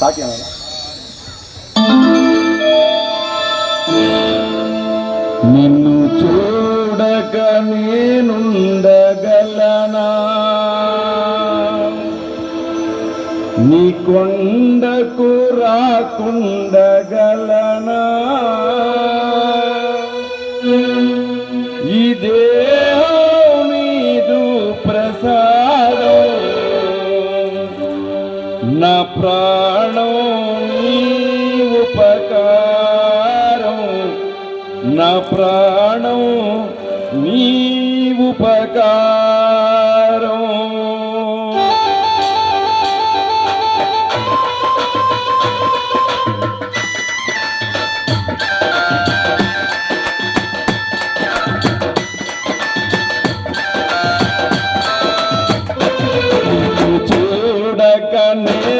సాకేనా నిన్ను చూడక నేనుండగలనా? నీ కొండకు రాకుండగలనా? ప్రాణం ఉపకారం. నా ప్రాణం నీ ఉపకారం. చూడకనే